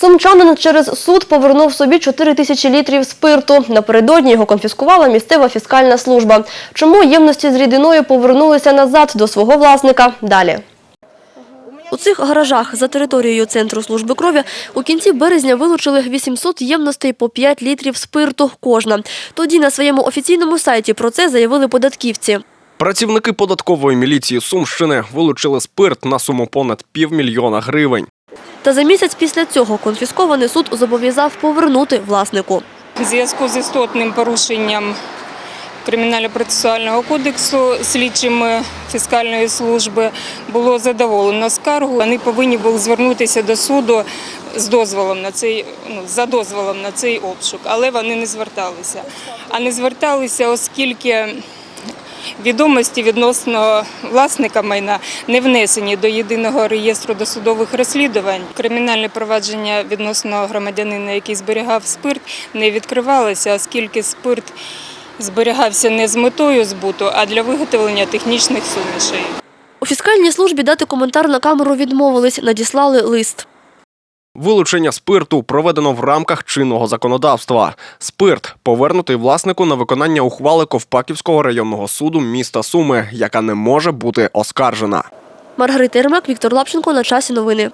Сумчанин через суд повернув собі 4 тисячі літрів спирту. Напередодні його конфіскувала місцева фіскальна служба. Чому ємності з рідиною повернулися назад до свого власника? Далі. У цих гаражах за територією Центру служби крові у кінці березня вилучили 800 ємностей по 5 літрів спирту кожна. Тоді на своєму офіційному сайті про це заявили податківці. Працівники податкової міліції Сумщини вилучили спирт на суму понад півмільйона гривень. Та за місяць після цього конфіскований суд зобов'язав повернути власнику. У зв'язку з істотним порушенням Кримінально-процесуального кодексу слідчими фіскальної служби було задоволено скаргу. Вони повинні були звернутися до суду з дозволом на цей ну, за дозволом на цей обшук, але вони не зверталися. А не зверталися, оскільки відомості відносно власника майна не внесені до єдиного реєстру досудових розслідувань. Кримінальне провадження відносно громадянина, який зберігав спирт, не відкривалося, оскільки спирт зберігався не з метою збуту, а для виготовлення технічних сумішей. У фіскальній службі дати коментар на камеру відмовились, надіслали лист. Вилучення спирту проведено в рамках чинного законодавства. Спирт повернутий власнику на виконання ухвали Ковпаківського районного суду міста Суми, яка не може бути оскаржена. Маргарита Ермак, Віктор Лапченко. На часі новини.